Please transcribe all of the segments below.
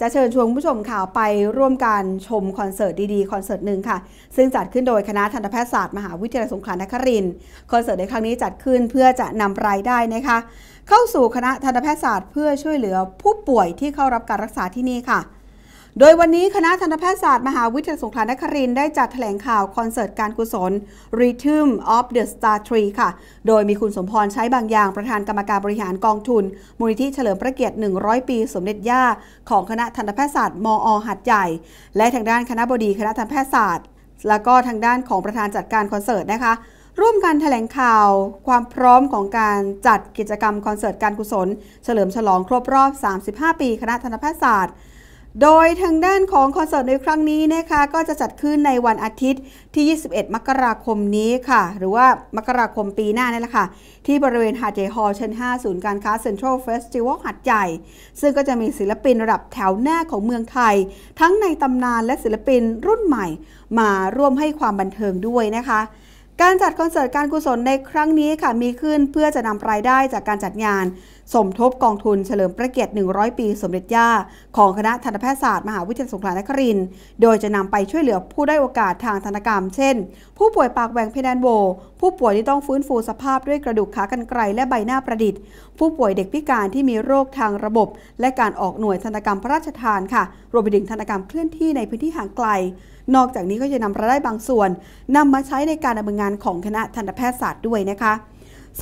จะเชิญชวนผู้ชมข่าวไปร่วมการชมคอนเสิร์ตดีๆ คอนเสิร์ตหนึ่งค่ะ ซึ่งจัดขึ้นโดยคณะทันตแพทยศาสตร์มหาวิทยาลัยสงขลานครินทร์คอนเสิร์ตในครั้งนี้จัดขึ้นเพื่อจะนำรายได้นะคะ เข้าสู่คณะทันตแพทยศาสตร์ เพื่อช่วยเหลือผู้ป่วยที่เข้ารับการรักษาที่นี่ค่ะ โดยวันนี้คณะทันตแพทยศาสตร์ มหาวิทยาลัยสงขลานครินทร์ได้จัดแถลงข่าวคอนเสิร์ตการกุศล Rhythm of the Star Tree ค่ะ โดยมีคุณสมพรใช้บางอย่างประธานกรรมการบริหารกองทุน มูลนิธิเฉลิมพระเกียรติ 100 ปี สมเด็จย่า ของคณะทันตแพทยศาสตร์ มอ หัดใหญ่ และทางด้านคณะบดีคณะทันตแพทยศาสตร์ แล้วก็ทางด้านของประธานจัดการคอนเสิร์ตนะคะร่วมกันแถลงข่าวความพร้อมของการจัดกิจกรรมคอนเสิร์ตการกุศล เฉลิมฉลองครบรอบ 35 ปี คณะทันตแพทยศาสตร์ โดยทางด้านของคอนเสิร์ตในครั้งนี้นะคะก็จะจัดขึ้นในวันอาทิตย์ที่ 21 มกราคมนี้ค่ะ หรือว่ามกราคมปีหน้านี่แหละค่ะ ที่บริเวณหาดใหญ่ฮอลล์ชั้น 5 ศูนย์การค้าเซ็นทรัลเฟสติวัลหาดใหญ่ ซึ่งก็จะมีศิลปินระดับแถวหน้าของเมืองไทย ทั้งในตำนานและศิลปินรุ่นใหม่ มาร่วมให้ความบันเทิงด้วยนะคะการจัดคอนเสิร์ตการกุศลในครั้งนี้ค่ะมีขึ้นเพื่อจะนำรายได้จากการจัดงาน สมทบกองทุนเฉลิมพระเกียรติ 100 ปี สมเด็จย่า ของคณะทันตแพทยศาสตร์มหาวิทยาลัยสงขลานครินทร์โดยจะนำไปช่วยเหลือผู้ได้โอกาสทางธนกรรม เช่น ผู้ป่วยปากแหว่งเพดานโว ผู้ป่วยที่ต้องฟื้นฟูสภาพด้วยกระดูกขากรรไกรและใบหน้าประดิษฐ์ ผู้ป่วยเด็กพิการที่มีโรคทางระบบ และการออกหน่วยธนกรรมพระราชทานค่ะ รวมไปถึงธนกรรมเคลื่อนที่ในพื้นที่ห่างไกล นอกจากนี้ก็จะนำรายได้บางส่วนนำมาใช้ในการดำเนินงานของคณะทันตแพทยศาสตร์ด้วยนะคะ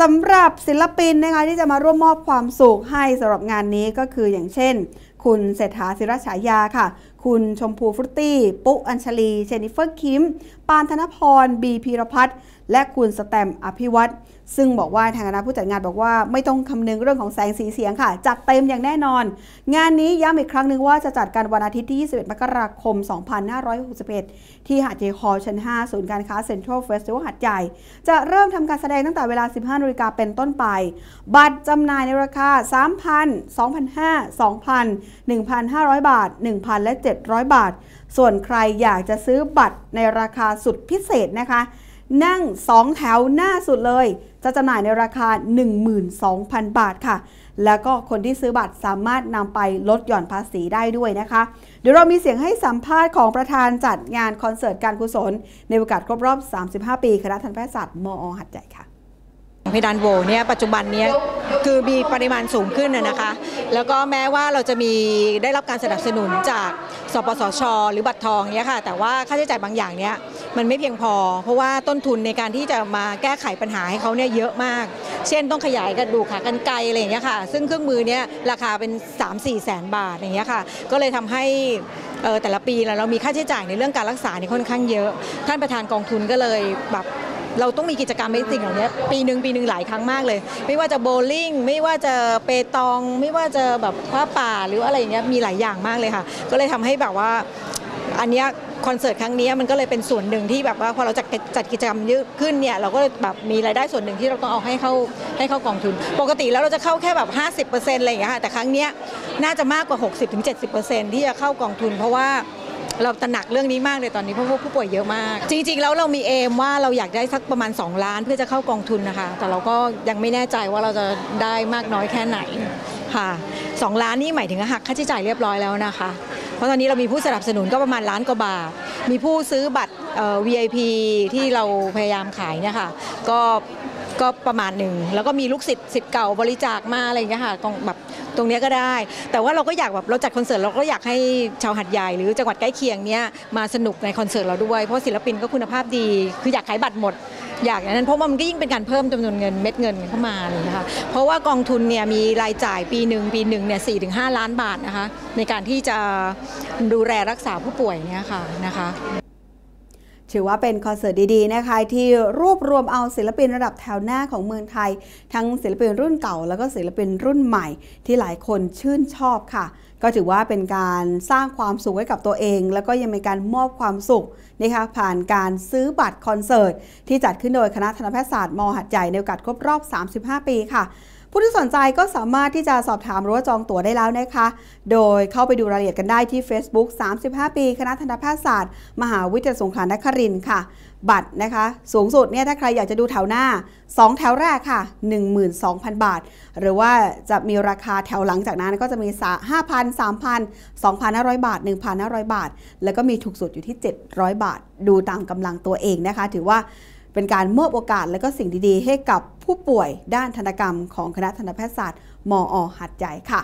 สำหรับศิลปินนะคะที่จะมาร่วมมอบความสุขให้สำหรับงานนี้ก็คืออย่างเช่น คุณเศรษฐาศิรฉายาค่ะ คุณชมพูฟรุตตี้ ปุ๊อัญชลีเจนิเฟอร์คิมปานธนพร บีพีรพัฒน์และคุณสแตมอภิวัตรซึ่งบอกว่าทางคณะผู้จัดงานบอกว่าไม่ต้องคำนึงเรื่องของแสงสีเสียงค่ะ จัดเต็มอย่างแน่นอน งานนี้ย้ำอีกครั้งหนึ่งว่าจะจัดกันวันอาทิตย์ที่ 21 มกราคม 2561 ที่หาดเจคอชั้น 5 ศูนย์การค้าเซ็นทรัลเฟสติวัลหาดใหญ่ จะเริ่มทำการแสดงตั้งแต่เวลา 15นาฬิกาเป็นต้นไป บัตรจำหน่ายในราคา 3,000 2,500 2,000 1,500 บาท 1,000 และ 700 บาท ส่วนใครอยากจะซื้อบัตรในราคาสุดพิเศษนะคะ นั่ง 2 แถวหน้าสุดเลย จะจำหน่ายในราคา 12,000 บาทค่ะ แล้วก็คนที่ซื้อบัตรสามารถนำไปลดหย่อนภาษีได้ด้วยนะคะ เดี๋ยวเรามีเสียงให้สัมภาษณ์ของประธานจัดงานคอนเสิร์ตการกุศล ในโอกาสครบรอบ 35 ปีคณะทันตแพทยศาสตร์มอหัดใหญ่ค่ะ เพดานโหวเนี่ยปัจจุบันเนี้ยคือมีปริมาณสูงขึ้นนะนะคะ แล้วก็แม้ว่าเราจะมีได้รับการสนับสนุนจากสปสช หรือบัตรทองเนี้ยค่ะ แต่ว่าค่าใช้จ่ายบางอย่างเนี้ยมันไม่เพียงพอ เพราะว่าต้นทุนในการที่จะมาแก้ไขปัญหาให้เขาเนี่ยเยอะมาก เช่นต้องขยายกระดูกขากรรไกรอะไรอย่างเงี้ยค่ะ ซึ่งเครื่องมือเนี้ยราคาเป็น 3-4 แสนบาทอย่างเงี้ยค่ะ ก็เลยทำให้เอ่อแต่ละปีเรามีค่าใช้จ่ายในเรื่องการรักษาเนี่ยค่อนข้างเยอะ ท่านประธานกองทุนก็เลยแบบ เราต้องมีกิจกรรมในสิ่งเหล่านี้ปีหนึ่งปีหนึ่งหลายครั้งมากเลย ไม่ว่าจะโบว์ลิ่งไม่ว่าจะเปตอง ไม่ว่าจะแบบผ้าป่าหรืออะไรอย่างเงี้ยมีหลายอย่างมากเลยค่ะ ก็เลยทำให้แบบว่าอันเนี้ยคอนเสิร์ตครั้งนี้มันก็เลยเป็นส่วนหนึ่งที่แบบว่าพอเราจัดจัดกิจกรรมเยอะขึ้นเนี่ยเราก็แบบมีรายได้ส่วนหนึ่งที่เราต้องเอาให้เข้าให้เข้ากองทุน ปกติแล้วเราจะเข้าแค่แบบ 50%อะไรอย่างเงี้ยค่ะแต่ครั้งนี้น่าจะมากกว่า 60-70%ที่จะเข้ากองทุน เพราะว่า เราตระหนักเรื่องนี้มากเลยตอนนี้เพราะว่าผู้ป่วยเยอะมาก จริง ๆ แล้วเรามีเอมว่าเราอยากได้สักประมาณ 2 ล้านเพื่อจะเข้ากองทุนนะคะ แต่เราก็ยังไม่แน่ใจว่าเราจะได้มากน้อยแค่ไหนค่ะ2ล้านนี่หมายถึงหักค่าใช้จ่ายเรียบร้อยแล้วนะคะ เพราะตอนนี้เรามีผู้สนับสนุนก็ประมาณล้านกว่าบาท มีผู้ซื้อบัตรเอ่อ VIP ที่เราพยายามขายเนี่ยค่ะก็ ก็ประมาณหนึ่งแล้วก็มีลูกศิษย์ศิษย์เก่าบริจาคมาอะไรอย่างเงี้ยค่ะตรงแบบตรงเนี้ยก็ได้ แต่ว่าเราก็อยากแบบเราจัดคอนเสิร์ตเราก็อยากให้ชาวหัดใหญ่หรือจังหวัดใกล้เคียงเนี้ยมาสนุกในคอนเสิร์ตเราด้วยเพราะศิลปินก็คุณภาพดี คืออยากขายบัตรหมด อยากอย่างนั้นเพราะว่ามันก็ยิ่งเป็นการเพิ่มจำนวนเงินเม็ดเงินเข้ามาเลยนะคะเพราะว่ากองทุนเนี่ยมีรายจ่ายปีหนึ่งปีหนึ่งเนี่ยสี่ถึงห้าล้านบาทนะคะในการที่จะดูแลรักษาผู้ป่วยเนี่ยค่ะนะคะ ถือว่าเป็นคอนเสิร์ตดีๆนะคะที่รวบรวมเอาศิลปินระดับแถวหน้าของเมืองไทย ทั้งศิลปินรุ่นเก่า แล้วก็ศิลปินรุ่นใหม่ ที่หลายคนชื่นชอบค่ะ ก็ถือว่าเป็นการสร้างความสุขให้กับตัวเอง แล้วก็ยังเป็นการมอบความสุขนะคะผ่านการซื้อบัตรคอนเสิร์ตที่จัดขึ้นโดยคณะทันตแพทยศาสตร์มหัดใหญ่ในโอกาสครบรอบ 35 ปีค่ะ ผู้ที่สนใจก็สามารถที่จะสอบถามหรือว่าจองตั๋วได้แล้วนะคะ โดยเข้าไปดูรายละเอียดกันได้ที่ Facebook 35 ปี คณะทันตแพทยศาสตร์ มหาวิทยาลัยสงขลานครินทร์ค่ะ บัตรนะคะ สูงสุดเนี่ยถ้าใครอยากจะดูแถวหน้า 2 แถวแรกค่ะ 12,000 บาท หรือว่าจะมีราคาแถวหลังจากนั้นก็จะมี 5,000 3,000 2,500 บาท 1,500 บาท แล้วก็มีถูกสุดอยู่ที่ 700 บาท ดูตามกำลังตัวเองนะคะ ถือว่า เป็นการมอบโอกาสและก็สิ่งดีๆ ให้กับผู้ป่วยด้านธนกรรมของคณะทันตแพทยศาสตร์ มอหัดใหญ่ค่ะ